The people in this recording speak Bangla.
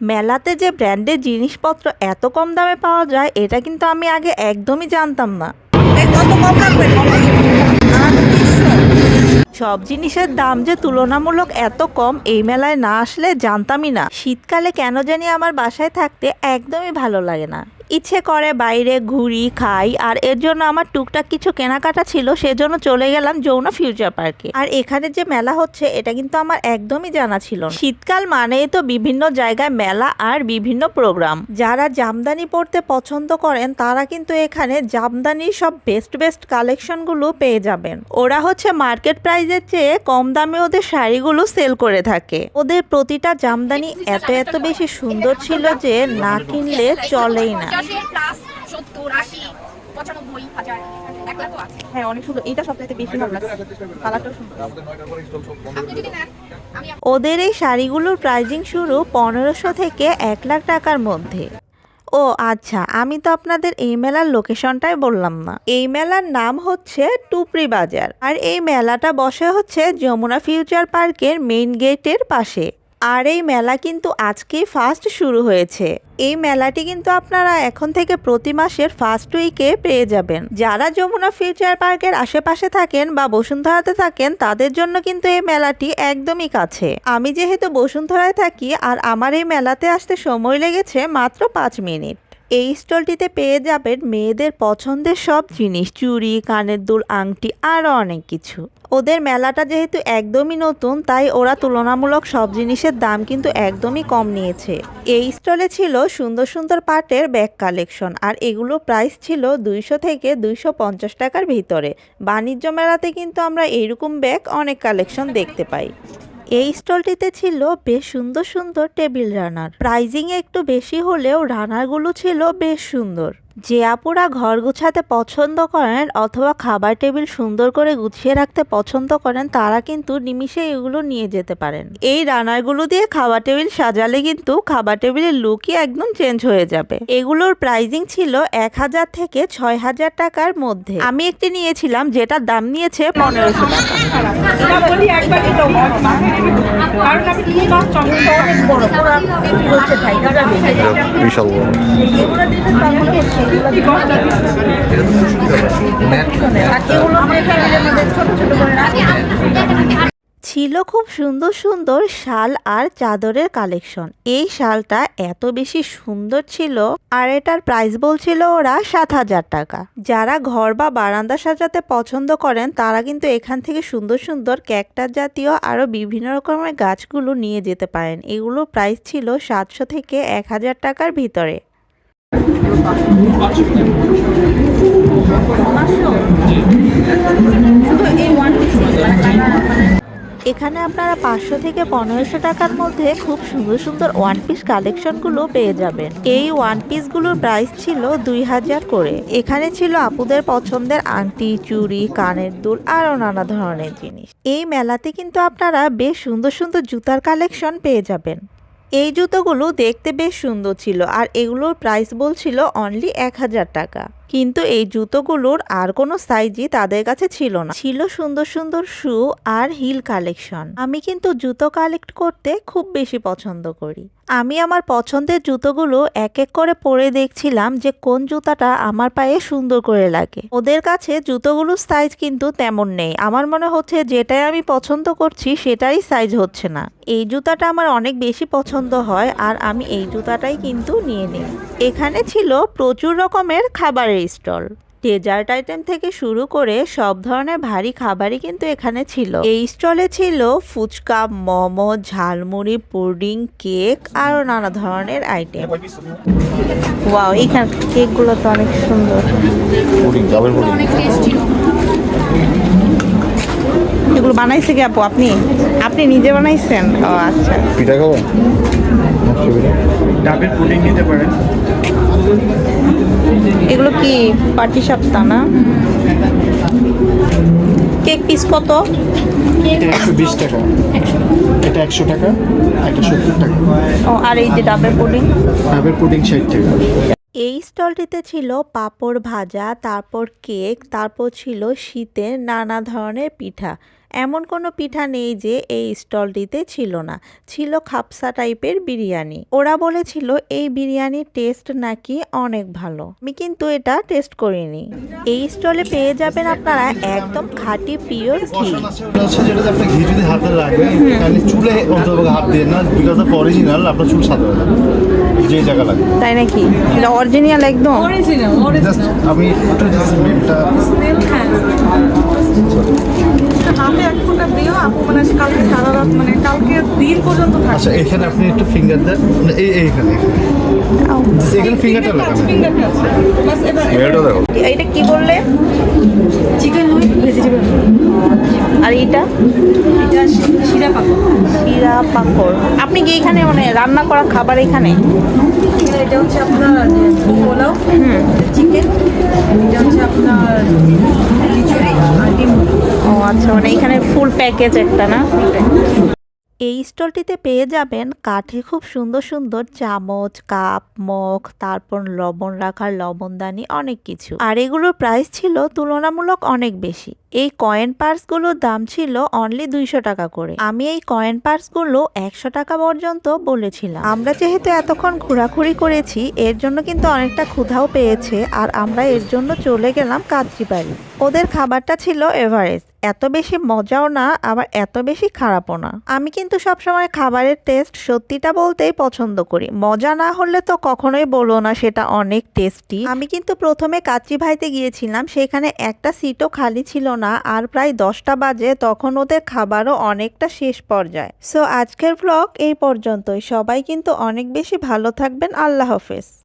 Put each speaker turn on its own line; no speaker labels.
মেলাতে যে ব্র্যান্ডের জিনিসপত্র এত কম দামে পাওয়া যায় এটা কিন্তু আমি আগে একদমই জানতাম না। সব জিনিসের দাম যে তুলনামূলক এত কম এই মেলায় না আসলে জানতামই না। শীতকালে কেন জানি আমার বাসায় থাকতে একদমই ভালো লাগে না। ইচ্ছে করে বাইরে ঘুরি, খাই, আর এর জন্য আমার টুকটাক কিছু কেনাকাটা ছিল, সেজন্য চলে গেলাম যৌনা ফিউচার পার্কে। আর এখানে যে মেলা হচ্ছে, এটা কিন্তু আমার একদমই জানা ছিল শীতকাল মানেই তো বিভিন্ন জায়গায় মেলা আর বিভিন্ন প্রোগ্রাম। যারা জামদানি পরতে পছন্দ করেন, তারা কিন্তু এখানে জামদানির সব বেস্ট বেস্ট কালেকশনগুলো পেয়ে যাবেন। ওরা হচ্ছে মার্কেট প্রাইসের চেয়ে কম দামে ওদের শাড়িগুলো সেল করে থাকে। ওদের প্রতিটা জামদানি এত এত বেশি সুন্দর ছিল যে না কিনলে চলেই না।
পঞ্চাশের প্লাস সত্তর আশি পঁচানব্বই হাজার এক লাখও আছে।
হ্যাঁ অনেক সুন্দর। এটা সবথেকে বেশি ভালো লাগছে। কালারটা সুন্দর।
আপনি যদি নেন
ওদের এই শাড়িগুলোর প্রাইজিং শুরু পনেরোশো থেকে এক লাখ টাকার মধ্যে। ও আচ্ছা আমি তো আপনাদের এই মেলার লোকেশনটাই বললাম না। এই মেলার নাম হচ্ছে টুপরি বাজার। আর এই মেলাটা বসে হচ্ছে যমুনা ফিউচার পার্কের মেইন গেটের পাশে। আর এই মেলা কিন্তু আজকেই ফার্স্ট শুরু হয়েছে। এই মেলাটি কিন্তু আপনারা এখন থেকে প্রতি মাসের ফার্স্ট উইকে পেয়ে যাবেন। যারা যমুনা ফিউচার পার্কের আশেপাশে থাকেন বা বসুন্ধরাতে থাকেন, তাদের জন্য কিন্তু এই মেলাটি একদমই কাছে। আমি যেহেতু বসুন্ধরায় থাকি আর আমার এই মেলাতে আসতে সময় লেগেছে মাত্র পাঁচ মিনিট। এই স্টলটিতে পেয়ে যাবেন মেয়েদের পছন্দের সব জিনিস, চুড়ি, কানের দুল, আংটি আরও অনেক কিছু। ওদের মেলাটা যেহেতু একদমই নতুন, তাই ওরা তুলনামূলক সব জিনিসের দাম কিন্তু একদমই কম নিয়েছে। এই স্টলে ছিল সুন্দর সুন্দর পাটের ব্যাগ কালেকশন, আর এগুলো প্রাইস ছিল দুইশো থেকে দুইশো পঞ্চাশ টাকার ভিতরে। বাণিজ্য মেলাতে কিন্তু আমরা এইরকম ব্যাগ অনেক কালেকশন দেখতে পাই। এই স্টলটিতে ছিল বেশ সুন্দর সুন্দর টেবিল রানার। প্রাইজিং একটু বেশি হলেও রানারগুলো ছিল বেশ সুন্দর। যে আপুরা ঘর গুছাতে পছন্দ করেন অথবা খাবার টেবিল সুন্দর করে গুছিয়ে রাখতে পছন্দ করেন তারা কিন্তু নিমিষে এগুলো নিয়ে যেতে পারেন। এই রানারগুলো দিয়ে খাবার টেবিল সাজালে কিন্তু খাবার টেবিলের লুকই একদম চেঞ্জ হয়ে যাবে। এগুলোর প্রাইজিং ছিল এক হাজার থেকে ছয় হাজার টাকার মধ্যে। আমি একটি নিয়েছিলাম যেটার দাম নিয়েছে পনেরোশো টাকা।
বিশাল বড়।
ছিল খুব সুন্দর সুন্দর শাল আর চাদরের কালেকশন। এই শালটা এত বেশি সুন্দর ছিল আর এটার প্রাইস বলছিল ওরা সাত হাজার টাকা। যারা ঘর বা বারান্দা সাজাতে পছন্দ করেন, তারা কিন্তু এখান থেকে সুন্দর সুন্দর ক্যাকটাস জাতীয় আরও বিভিন্ন রকমের গাছগুলো নিয়ে যেতে পারেন। এগুলো প্রাইস ছিল সাতশো থেকে এক হাজার টাকার ভিতরে। এখানে আপনারা পাঁচশো থেকে পনেরোশো টাকার মধ্যে খুব সুন্দর সুন্দর ওয়ান পিস কালেকশনগুলো পেয়ে যাবেন। এই ওয়ান পিসগুলোর প্রাইস ছিল দুই হাজার করে। এখানে ছিল আপুদের পছন্দের আংটি, চুড়ি, কানের দুল আরও নানা ধরনের জিনিস। এই মেলাতে কিন্তু আপনারা বেশ সুন্দর সুন্দর জুতার কালেকশন পেয়ে যাবেন। এই জুতোগুলো দেখতে বেশ সুন্দর ছিল আর এগুলোর প্রাইস বলছিল অনলি এক হাজার টাকা। কিন্তু এই জুতোগুলোর আর কোনো সাইজই তাদের কাছে ছিল না। ছিল সুন্দর সুন্দর শু আর হিল কালেকশন আমি কিন্তু জুতো কালেক্ট করতে খুব বেশি পছন্দ করি। আমি আমার পছন্দের জুতোগুলো এক এক করে পরে দেখছিলাম যে কোন জুতাটা আমার পায়ে সুন্দর করে লাগে। ওদের কাছে জুতোগুলোর সাইজ কিন্তু তেমন নেই। আমার মনে হচ্ছে যেটাই আমি পছন্দ করছি সেটাই সাইজ হচ্ছে না। এই জুতাটা আমার অনেক বেশি পছন্দ হয় আর আমি এই জুতাটাই কিন্তু নিয়ে নিই। এখানে ছিল প্রচুর রকমের খাবারের স্টল। ডেজার্ট আইটেম থেকে শুরু করে সব ধরনের ভারী খাবারই কিন্তু এখানে ছিল। এই স্টলে ছিল ফুচকা মোমো ঝালমুড়ি পুডিং কেক আরও নানা ধরনের আইটেম ওয়াও এখানে কেকগুলো তো অনেক সুন্দর।
পুডিং ডাবের পুডিং
অনেক টেস্টি
এগুলো বানাইছে কি আপু আপনি? আপনি নিজে বানাইছেন? ও আচ্ছা।
পিঠা খাব?
ডাবের পুডিং নিতে পারেন।
এগুলো কি পাটি সাপ্তাহ না? কেক পিস কত?
এটা একশো বিশ টাকা। এটা একশো টাকা এটা সত্তর টাকা।
ও আর এই যে ডাবের পুডিং?
ডাবের পুডিং ষাট টাকা।
এই স্টলটিতে ছিল পাঁপড় ভাজা তারপর কেক তারপর ছিল শীতের নানা ধরনের পিঠা। এমন কোনো পিঠা নেই যে এই স্টলটিতে ছিল না। ছিল খাপসা টাইপের বিরিয়ানি। ওরা বলেছিল এই বিরিয়ানির টেস্ট নাকি অনেক ভালো। আমি কিন্তু এটা টেস্ট করিনি। এই স্টলে পেয়ে যাবেন আপনারা একদম খাঁটি পিওর ঘি।
কষান আছে ওটা হচ্ছে যেটাতে আপনি ঘি যদি হাতে রাখবেন চুলে অন্তত হাত দিয়ে না বিকজ অফ অরিজিনাল আপনার চুল সাদা যে জায়গা লাগে।
তাই নাকি? এটা অরিজিনাল একদম?
অরিজিনাল
আমি একটু জাস্ট স্মেলটা
হাতে এক ফোঁটা দিও আপু মানে কালকে সারা রাত মানে কালকে দিন পর্যন্ত থাকবে।
আচ্ছা এখানে আপনি একটু ফিঙ্গার দেন। মানে এই এইখানে এখানে। ফিঙ্গারটা লাগাবেন।
ফিঙ্গার টাচ বাস এবার
মেয়েটা দেখো।
এটা কি বললে?
চিকেন হয় ভেজিটেবল
আর এটা
এটা শিরা পাকড়
শিরা পাকড় আপনি কি এখানে মানে রান্না করা খাবার এখানে?
এটা হচ্ছে আপনার পোলাও চিকেন এটা হচ্ছে আপনার খিচুড়ি আর ডিম।
ও আচ্ছা মানে এখানে ফুল প্যাকেজ একটা না? এই স্টলটিতে পেয়ে যাবেন কাঠে খুব সুন্দর সুন্দর চামচ, কাপ, মগ, তারপর লবণ রাখার লবণদানি, অনেক কিছু। আর এগুলোর প্রাইস ছিল তুলনামূলক অনেক বেশি। এই কয়েন পার্সগুলোর দাম ছিল অনলি দুইশো টাকা করে। আমি এই কয়েন পার্সগুলো একশো টাকা পর্যন্ত বলেছিলাম। আমরা যেহেতু এতক্ষণ ঘোরাঘুরি করেছি, এর জন্য কিন্তু অনেকটা ক্ষুধাও পেয়েছে, আর আমরা এর জন্য চলে গেলাম কাত্রিবাড়ি ওদের খাবারটা ছিল এভারেস্ট এত বেশি মজাও না, আবার এত বেশি খারাপও না। আমি কিন্তু সবসময় খাবারের টেস্ট সত্যিটা বলতেই পছন্দ করি। মজা না হলে তো কখনোই বলো না সেটা অনেক টেস্টি আমি কিন্তু প্রথমে কাচ্চি ভাইতে গিয়েছিলাম, সেখানে একটা সিটও খালি ছিল না, আর প্রায় দশটা বাজে, তখন ওদের খাবারও অনেকটা শেষ পর্যায়ে। সো আজকের ব্লগ এই পর্যন্তই। সবাই কিন্তু অনেক বেশি ভালো থাকবেন। আল্লাহ হাফেজ।